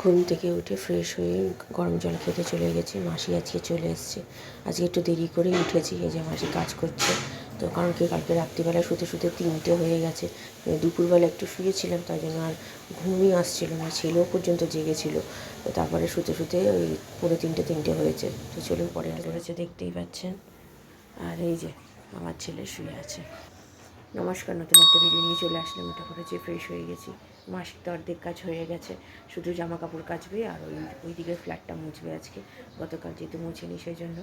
ঘুম থেকে উঠে ফ্রেশ হয়ে গরম জল খেতে চলে গেছি। মাসি আজকে চলে এসছে। আজকে একটু দেরি করেই উঠেছি, এই যে মাসি কাজ করছে। তো কারণ কি, কালকে রাত্রিবেলা শুতে শুতে তিনটে হয়ে গেছে। দুপুরবেলা একটু শুয়েছিলাম তাই জন্য আর ঘুমই আসছিল না। ছেলেও পর্যন্ত জেগেছিল। তো তারপরে শুতে শুতে ওই পুরো তিনটে তিনটে হয়েছে। তো চলুন পরে আর করেছে, দেখতেই পাচ্ছেন। আর এই যে আমার ছেলে শুয়ে আছে। নমস্কার, নতুন একটা ভিডিও নিয়ে চলে আসলাম। ওটা করেছি ফ্রেশ হয়ে গেছি। মাসিক তো অর্ধেক কাজ হয়ে গেছে। শুধু জামা কাপড় কাচবে আর ওই ওই দিকের ফ্ল্যাটটা মুছবে আজকে। গতকাল যেহেতু মুছেনি সেই জন্য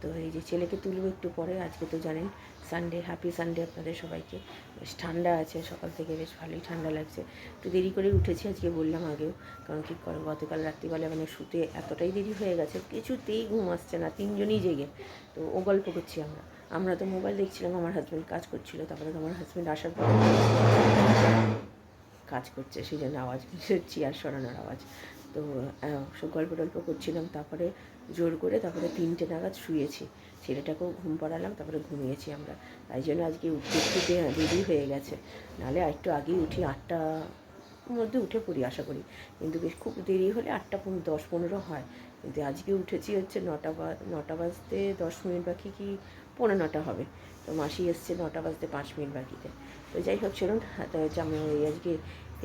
তো এই যে ছেলেকে তুলবো একটু পরে, আজকে তো জানেন সানডে হ্যাপি সানডে আপনাদের সবাইকে। বেশ ঠান্ডা আছে, সকাল থেকে বেশ ভালোই ঠান্ডা লাগছে। একটু দেরি করে উঠেছি আজকে বললাম আগেও। কারণ কি করো গতকাল রাত্রিবেলা মানে শুতে এতটাই দেরি হয়ে গেছে, কিছুতেই ঘুম আসছে না, তিনজনই জেগে। তো ও গল্প করছি আমরা। আমরা তো মোবাইল দেখছিলাম, আমার হাজব্যান্ড কাজ করছিল, তারপরে তো আমার হাজব্যান্ড আসার পরে কাজ করছে, সেই জন্য আওয়াজ চেয়ার সরানোর আওয়াজ। তো সব গল্প টল্প করছিলাম, তারপরে জোর করে তারপরে তিনটে নাগাদ শুয়েছি। ছেলেটাকেও ঘুম পাড়ালাম, তারপরে ঘুমিয়েছি আমরা। তাই জন্য আজকে উঠতে দে- দেরি হয়ে গেছে। নাহলে একটু আগেই উঠি আটটা মধ্যে উঠে পড়ি, আশা করি। কিন্তু বেশ খুব দেরি হলে আটটা পনেরো দশ পনেরো হয়। কিন্তু আজকে উঠেছি হচ্ছে নটা বা, নটা বাজতে দশ মিনিট বাকি কি পনেরো নটা হবে। তো মাসি এসছে নটা বাজতে পাঁচ মিনিট বাকিতে। তো যাই হোক চলুন হ্যাঁ, তো হচ্ছে আমি ওই আজকে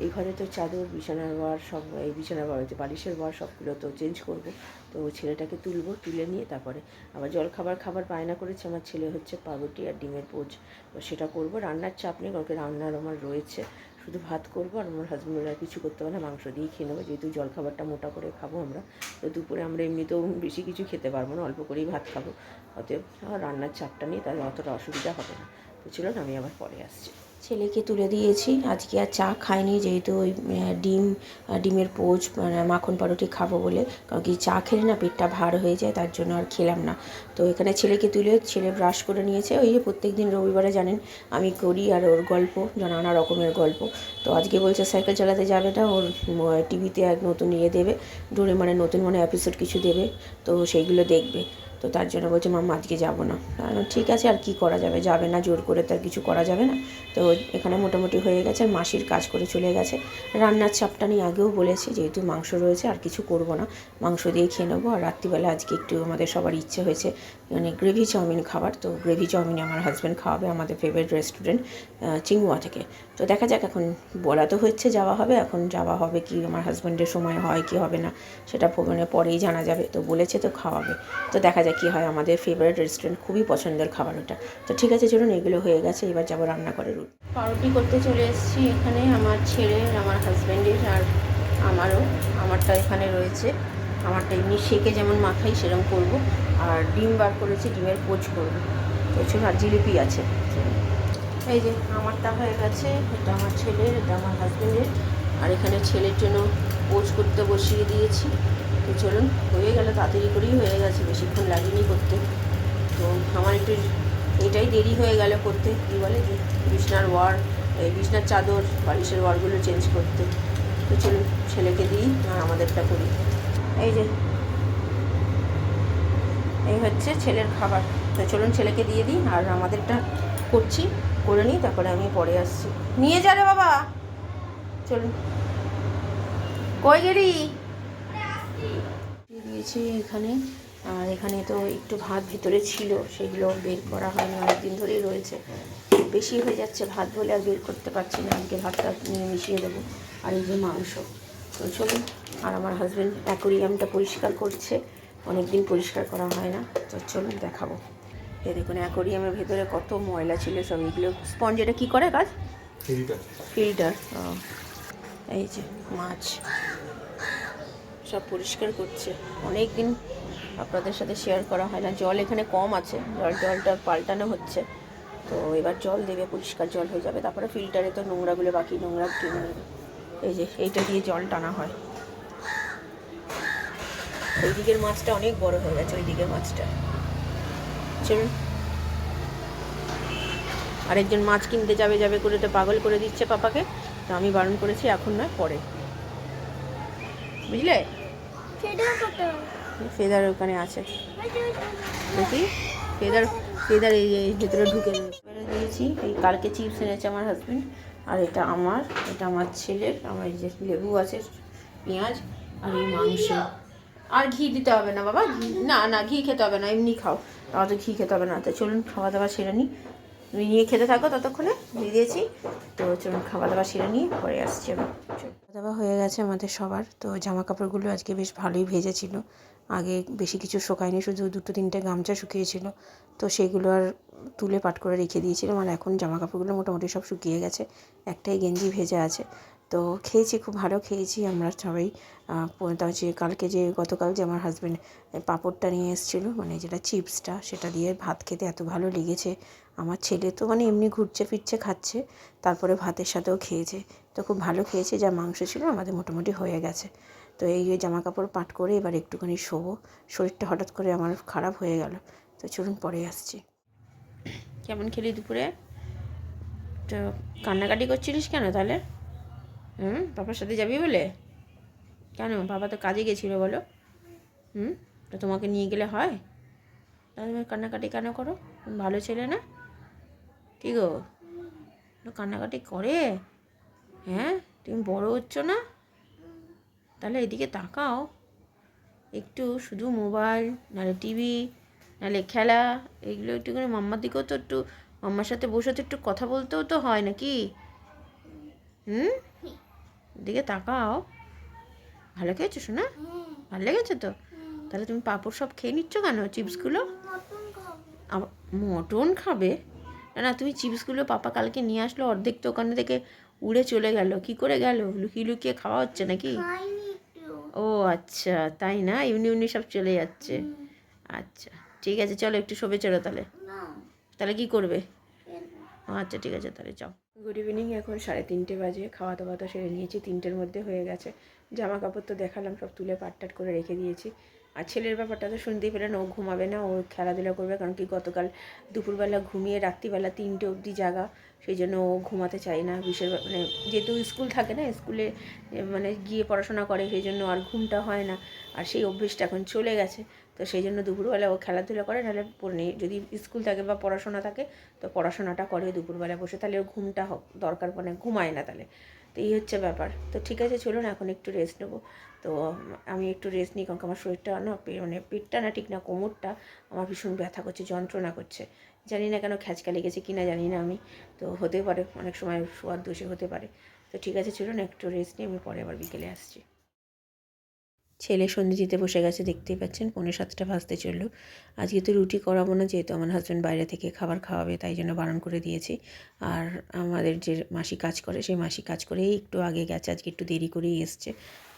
এই ঘরে তো চাদর বিছানার বার সব এই বিছানার বার হচ্ছে বালিশের বার সবগুলো তো চেঞ্জ করব। তো ছেলেটাকে তুলবো তুলে নিয়ে তারপরে আবার জল খাবার খাবার বায়না করেছে আমার ছেলে হচ্ছে পাউরুটি আর ডিমের পোচ তো সেটা করব। রান্নার চাপ নেই কারণ রান্নার আমার রয়েছে। শুধু ভাত করব আর আমার হাজব্যান্ড আর কিছু করতে পারে না, মাংস দিয়েই খেয়ে নেব। যেহেতু জলখাবারটা মোটা করে খাব আমরা, তো দুপুরে আমরা এমনিতেও বেশি কিছু খেতে পারব না, অল্প করেই ভাত খাব। অতএব রান্নার চাপটা নিয়ে তাহলে অতটা অসুবিধা হবে না। তো ছিল না আমি আবার পরে আসছি। ছেলেকে তুলে দিয়েছি। আজকে আর চা খাইনি, যেহেতু ওই ডিম ডিমের পোচ মানে মাখন পাউরুটি খাব বলে। কারণ কি চা খেলে না পেটটা ভার হয়ে যায়, তার জন্য আর খেলাম না। তো এখানে ছেলেকে তুলে, ছেলে ব্রাশ করে নিয়েছে। ওই যে প্রত্যেক দিন রবিবারে জানেন, আমি করি আর ওর গল্প, নানা রকমের গল্প। তো আজকে বলছে, সাইকেল চালাতে যাবে না, ওর টিভিতে এক নতুন ইয়ে দেবে। ডোরে মানে নতুন মানে এপিসোড কিছু দেবে। তো সেইগুলো দেখবে। তো তার জন্য বলছে, মাম্মা, আজকে যাব না। ঠিক আছে, আর কি করা যাবে? যাবে না, জোর করে তার কিছু করা যাবে না। তো এখানে মোটামুটি হয়ে গেছে আর মাসির কাজ করে চলে গেছে। রান্নার চাপটা নিয়ে আগেও বলেছি, যেহেতু মাংস রয়েছে, আর কিছু করব না। মাংস দিয়ে খেয়ে নেব। আর রাত্রিবেলা আজকে একটু আমাদের সবার ইচ্ছে হয়েছে মানে গ্রেভি চাউমিন খাবার। তো গ্রেভি চাউমিন আমার হাজব্যান্ড খাওয়াবে, আমাদের ফেভারিট রেস্টুরেন্ট চিংওয়া থেকে। তো দেখা যাক, এখন বলা তো হচ্ছে যাওয়া হবে, এখন যাওয়া হবে কি, আমার হাজব্যান্ডের সময় হয় কি হবে না, সেটা মানে পরেই জানা যাবে, তো বলেছে তো খাওয়াবে। তো দেখা যাক কী হয়, আমাদের ফেভারিট রেস্টুরেন্ট খুবই পছন্দের খাবার ওটা। তো ঠিক আছে, চলুন এগুলো হয়ে গেছে, এবার যাব রান্না করে রুটি পাউরুটি করতে চলে এসেছি এখানে, আমার ছেলের আমার হাজব্যান্ডের আর আমারও, আমারটা এখানে রয়েছে। আমারটা এমনি শেকে যেমন মাখাই সেরকম করব। আর ডিম বার করেছি, ডিমের পোচ করব। চলুন আর জিলিপি আছে। এই যে আমারটা হয়ে গেছে, এটা আমার ছেলের, এটা আমার হাজব্যান্ডের আর এখানে ছেলের জন্য পোচ করতে বসিয়ে দিয়েছি। তো চলুন, হয়ে গেল, তাড়াতাড়ি করেই হয়ে গেছে, বেশিক্ষণ লাগেনি করতে। তো আমার একটু এটাই দেরি হয়ে গেল করতে, কী বলে যে বিছনার ওয়ার, এই বিছনার চাদর, বালিশের ওয়ারগুলো চেঞ্জ করতে। তো চলুন, ছেলেকে দিই, আর আমাদেরটা করি। এই যে, এই হচ্ছে ছেলের খাবার। তো চলুন, ছেলেকে দিয়ে দিই, আর আমাদেরটা করছি। করে নিই, তারপরে আমি পরে আসছি। নিয়ে যা রে বাবা। চলুন কই গেলি? দিয়েছি এখানে। আর এখানে তো একটু ভাত ভিতরে ছিল, সেগুলো বের করা হয়নি, অনেকদিন ধরেই রয়েছে। বেশি হয়ে যাচ্ছে ভাত বলে আর বের করতে পারছি না। আজকে ভাতটা নিয়ে মিশিয়ে দেবো। আর এই যে মাংস। তো চলুন আর আমার হাজব্যান্ড অ্যাকোরিয়ামটা পরিষ্কার করছে। অনেক দিন পরিষ্কার করা হয় না। তো চলুন দেখাবো। এই দেখুন অ্যাকোরিয়ামের ভেতরে কত ময়লা ছিল সব এগুলো স্পঞ্জ এটা কী করে কাজ? ফিল্টার। এই যে মাছ। সব পরিষ্কার করছে। অনেক দিন আপনাদের সাথে শেয়ার করা হয় না। জল এখানে কম আছে। জল জলটা পাল্টানো হচ্ছে। তো এবার জল দেবে পরিষ্কার জল হয়ে যাবে। তারপরে ফিল্টারে তো নোংরাগুলো বাকি নোংরা এই যে এইটা দিয়ে জল টানা হয়। ওই দিকের মাছটা অনেক বড় হয়ে গেছে ওই দিকের মাছটা। চলুন আরেকজন মাছ কিনতে যাবে যাবে করে তো পাগল করে দিচ্ছে পাপাকে। তো আমি বারণ করেছি এখন নয় পরে। বুঝলে? ফেদার ওখানে আছে। দেখি? ফেদার ফেদার এই এই ভিতরে ঢুকে দিয়েছি এই কালকে চিপস এনেছে আমার হাজব্যান্ড আর এটা আমার এটা আমার ছেলের আমার এই যে লেবু আছে পেঁয়াজ আর এই মাংস। আর ঘি দিতে হবে না, বাবা। না না, ঘি খেতে হবে না, এমনি খাও। অত ঘি খেতে হবে না। তো চলুন খাওয়া দাওয়া সেরে নিই তুমি নিয়ে খেতে থাকো ততক্ষণে, দিয়ে দিয়েছি। তো চলুন খাওয়া দাওয়া সেরে নিয়ে পরে আসছি খাওয়া দাওয়া হয়ে গেছে আমাদের সবার। তো জামা কাপড়গুলো আজকে বেশ ভালোই ভেজেছিল। আগে বেশি কিছু শুকায়নি, শুধু দুটো তিনটে গামছা শুকিয়েছিল। তো সেগুলো আর তুলে পাট করে রেখে দিয়েছিলাম। আর এখন জামা কাপড়গুলো মোটামুটি সব শুকিয়ে গেছে। একটাই গেঞ্জি ভেজে আছে। তো খেয়েছি, খুব ভালো খেয়েছি আমরা সবাই। হচ্ছে কালকে যে, গতকাল যে আমার হাজব্যান্ড পাঁপড়টা নিয়ে এসেছিল মানে যেটা চিপসটা সেটা দিয়ে ভাত খেতে এত ভালো লেগেছে। আমার ছেলে তো মানে এমনি ঘুরছে ফিরছে, খাচ্ছে, তারপরে ভাতের সাথেও খেয়েছে। তো খুব ভালো খেয়েছে, যা মাংস ছিল আমাদের মোটামুটি হয়ে গেছে। তো এই যে জামা কাপড় পাট করে এবার একটুখানি শোবো, শরীরটা হঠাৎ করে আমার খারাপ হয়ে গেল। তো চলুন পরে আসছি। কেমন খেলি দুপুরে? তো কান্নাকাটি করছিলিস কেন তাহলে? হুম? বাবার সাথে যাবি বলে? কেন? বাবা তো কাজে গেছিল বলো। হুম? তো তোমাকে নিয়ে গেলে হয়? তাহলে তুমি কান্নাকাটি কেন করো? তুমি ভালো ছেলে না? কি গো? কান্নাকাটি করে? হ্যাঁ? তুমি বড় হচ্ছ না? তাহলে এদিকে তাকাও। একটু শুধু মোবাইল, নাহলে টিভি, নাহলে খেলা, এগুলো একটুখানি মাম্মার দিকেও তো একটু, মাম্মার সাথে বসে তো একটু কথা বলতেও তো হয় নাকি? হুম? দিকে তাকাও। ভালো খেয়েছো শোনা ভালো লেগেছে তো? তাহলে তুমি পাঁপড় সব খেয়ে নিচ্ছ কেন? চিপসগুলো? মটন মটন খাবে? না না তুমি চিপসগুলো পাপা কালকে নিয়ে আসলো অর্ধেক তো ওখানে থেকে উড়ে চলে গেল। কি করে গেল? লুকিয়ে লুকিয়ে খাওয়া হচ্ছে নাকি? ও আচ্ছা তাই না? এমনি এমনি সব চলে যাচ্ছে। আচ্ছা ঠিক আছে চলো একটু শোবে চলো তাহলে। তাহলে কি করবে? আচ্ছা ঠিক আছে তাহলে যাও। গুড ইভিনিং, এখন সাড়ে তিনটে বাজে খাওয়া দাওয়া তো সেরে নিয়েছি, তিনটের মধ্যে হয়ে গেছে। জামা কাপড় তো দেখালাম, সব তুলে পাটটাট করে রেখে দিয়েছি। আর ছেলের ব্যাপারটা তো শুনতেই পেলেন, ও ঘুমাবে না, ও খেলাধুলা করবে, কারণ কি গতকাল দুপুরবেলা ঘুমিয়ে রাত্রিবেলা তিনটে অবধি জাগা, সেই জন্য ও ঘুমাতে চায় না, বিশেষ মানে যেহেতু স্কুল থাকে না, স্কুলে মানে গিয়ে পড়াশোনা করে, সেই জন্য আর ঘুমটা হয় না। আর সেই অভ্যেসটা এখন চলে গেছে। তো সেই জন্য দুপুরবেলা ও খেলাধুলা করে, নাহলে যদি স্কুল থাকে বা পড়াশোনা থাকে, তো পড়াশোনাটা করে দুপুরবেলা বসে। তাহলে ওর ঘুমটা হোক, দরকার মানে ঘুমায় না তাহলে। তো এই হচ্ছে ব্যাপার। তো ঠিক আছে, চলুন এখন একটু রেস্ট নেব। তো আমি একটু রেস্ট নিই, কারণ আমার শরীরটা না মানে পেটটা না ঠিক না, কোমরটা আমার ভীষণ ব্যথা করছে, যন্ত্রণা করছে। জানি না কেন খ্যাচকা লেগেছে কি না জানি না আমি। তো হতে পারে, অনেক সময় শোয়ার দোষে হতে পারে। তো ঠিক আছে, চলুন একটু রেস্ট নিয়ে আমি পরে আবার বিকেলে আসছি। ছেলে সন্ধে বসে গেছে, দেখতেই পাচ্ছেন পনেরো সাতটা ভাজতে চলল। আজকে তো রুটি করাবো না, যেহেতু আমার হাজব্যান্ড বাইরে থেকে খাবার খাওয়াবে, তাই জন্য বারণ করে দিয়েছি। আর আমাদের যে মাসি কাজ করে, সেই মাসি কাজ করেই একটু আগে গেছে, আজকে একটু দেরি করেই এসছে।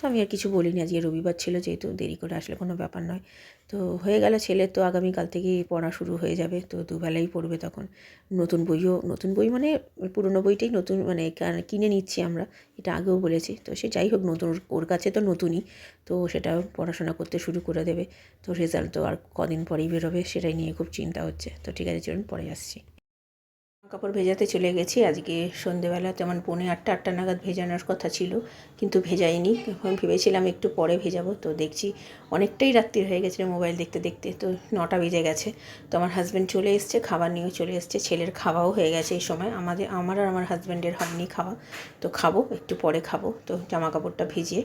তো আমি আর কিছু বলিনি। আজকে রবিবার ছিল, যেহেতু দেরি করে আসলে কোনো ব্যাপার নয়। তো হয়ে গেল ছেলের তো আগামীকাল থেকেই পড়া শুরু হয়ে যাবে। তো দুবেলাই পড়বে তখন। নতুন বইও, নতুন বই মানে পুরনো বইটাই নতুন মানে কিনে নিচ্ছি আমরা। এটা আগেও বলেছি। তো সে যাই হোক, নতুন ওর কাছে তো নতুনই। তো সেটা পড়াশোনা করতে শুরু করে দেবে। তো রেজাল্ট তো আর কদিন পরেই বেরোবে, সেটাই নিয়ে খুব চিন্তা হচ্ছে। তো ঠিক আছে, চলুন পরে আসছি। কাপড় ভেজাতে চলে গেছি। আজকে সন্ধেবেলা তেমন পৌনে আটটা আটটা নাগাদ ভেজানোর কথা ছিল, কিন্তু ভেজাইনি। এখন ভেবেছিলাম একটু পরে ভেজাবো, তো দেখছি অনেকটাই রাত্রি হয়ে গেছে মোবাইল দেখতে দেখতে, তো নটা বেজে গেছে। তো আমার হাজব্যান্ড চলে এসছে, খাবার নিয়েও চলে এসছে, ছেলের খাওয়াও হয়ে গেছে এই সময়। আমাদের, আমার আর আমার হাজব্যান্ডের হয়নি খাওয়া, তো খাব, একটু পরে খাব, তো জামা কাপড়টা ভিজিয়ে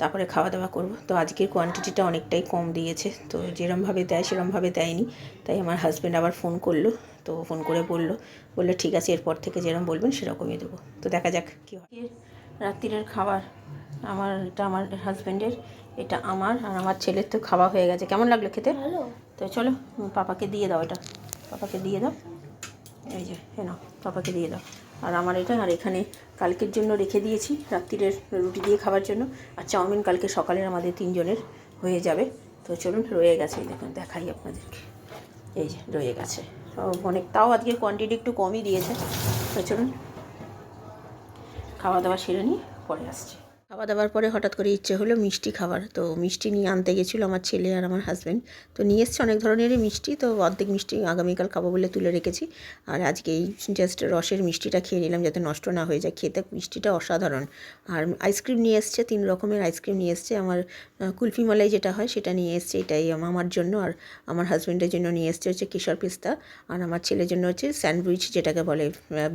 তারপরে খাওয়া দাওয়া করব। তো আজকের কোয়ান্টিটিটা অনেকটাই কম দিয়েছে, তো যেরমভাবে দেয় সেরমভাবে দেয়নি। তাই আমার হাজব্যান্ড আবার ফোন করল, তো ফোন করে বলল বলল ঠিক আছে এরপর থেকে যেরকম বলবেন সেরকমই দেবো। তো দেখা যাক কী হয়। রাত্রিরের খাবার আমার এটা আমার হাজব্যান্ডের এটা আমার আর আমার ছেলের তো খাওয়া হয়ে গেছে। কেমন লাগল খেতে? তো চলো পাপাকে দিয়ে দাও এটা। পাপাকে দিয়ে দাও। এই যে হ্যাঁ নাও পাপাকে দিয়ে দাও। আর আমার এটা আর এখানে কালকের জন্য রেখে দিয়েছি রাত্রিরের রুটি দিয়ে খাবার জন্য। আর চাউমিন কালকে সকালের আমাদের তিনজনের হয়ে যাবে। তো চলুন রয়ে গেছে দেখুন দেখাই আপনাদেরকে। এই যে রয়ে গেছে। অনেক। তাও আজকে কোয়ান্টিটি একটু কমই দিয়েছে। তো চলুন, খাওয়া দাওয়া সেরে নিয়ে পরে আসছি। খাওয়া দাওয়ার পরে হঠাৎ করে ইচ্ছে হলো মিষ্টি খাবার তো মিষ্টি নিয়ে আনতে গেছিল আমার ছেলে আর আমার হাজব্যান্ড তো নিয়ে এসছে অনেক ধরনেরই মিষ্টি, তো অর্ধেক মিষ্টি আগামীকাল খাব বলে তুলে রেখেছি। আর আজকে এই জাস্ট রসের মিষ্টিটা খেয়ে নিলাম যাতে নষ্ট না হয়ে যায়। খেতে মিষ্টিটা অসাধারণ। আর আইসক্রিম নিয়ে এসছে, তিন রকমের আইসক্রিম নিয়ে এসছে। আমার কুলফি মালাই যেটা হয় সেটা নিয়ে এসছে, এটাই আমার জন্য। আর আমার হাজব্যান্ডের জন্য নিয়ে এসছে হচ্ছে কেশর পিস্তা। আর আমার ছেলের জন্য হচ্ছে স্যান্ডউইচ যেটাকে বলে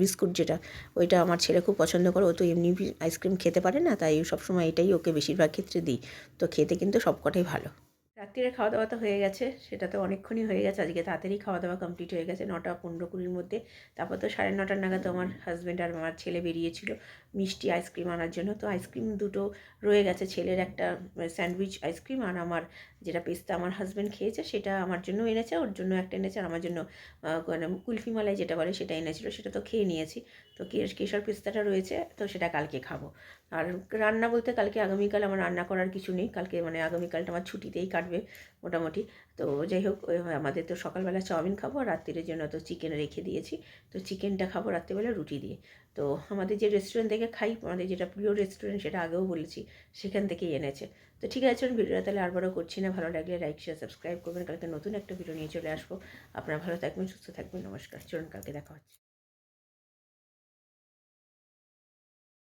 বিস্কুট যেটা। ওইটা আমার ছেলে খুব পছন্দ করে। ও তো এমনি আইসক্রিম খেতে পারে না, তাই সবসময় এটাই ওকে বেশিরভাগ ক্ষেত্রে দিই। তো খেতে কিন্তু সবকটাই ভালো। রাত্রিরে খাওয়া দাওয়া তো হয়ে গেছে, সেটা তো অনেকক্ষণই হয়ে গেছে। আজকে তাড়াতাড়ি খাওয়া দাওয়া কমপ্লিট হয়ে গেছে, নটা পনেরো কুড়ির মধ্যে। তারপর তো সাড়ে নটার নাগাদ আমার হাজব্যান্ড আর আমার ছেলে বেরিয়েছিল মিষ্টি আইসক্রিম আনার জন্য। তো আইসক্রিম দুটো রয়ে গেছে, ছেলের একটা স্যান্ডউইচ আইসক্রিম আর আমার যেটা পেস্তা আমার হাজব্যান্ড খেয়েছে, সেটা আমার জন্য এনেছে, ওর জন্য একটা এনেছে আর আমার জন্য মানে কুলফি মালাই যেটা বলে সেটা এনেছিল, সেটা তো খেয়ে নিয়েছি। তো কেশর পেস্তাটা রয়েছে, তো সেটা কালকে খাব। আর রান্না বলতে কালকে আগামীকাল আমার রান্না করার কিছু নেই। কালকে মানে আগামীকালটা আমার ছুটিতেই কাটবে মোটামুটি। তো যাই হোক আমাদের তো সকালবেলা চাউমিন খাব আর রাত্রির জন্য তো চিকেন রেখে দিয়েছি। তো চিকেনটা খাব রাত্রিবেলা রুটি দিয়ে। তো আমাদের যে রেস্টুরেন্ট থেকে খাই, আমাদের যেটা প্রিয় রেস্টুরেন্ট সেটা আগেও বলেছি, সেখান থেকেই এনেছে। তো ঠিক আছে ভিডিওটা তাহলে আরবারও করছি না। ভালো লাগলে লাইক শেয়ার সাবস্ক্রাইব করবেন। কালকে নতুন একটা ভিডিও নিয়ে চলে আসব। আপনারা ভালো থাকবেন, সুস্থ থাকবেন। নমস্কার। চলুন, কালকে দেখা হচ্ছে।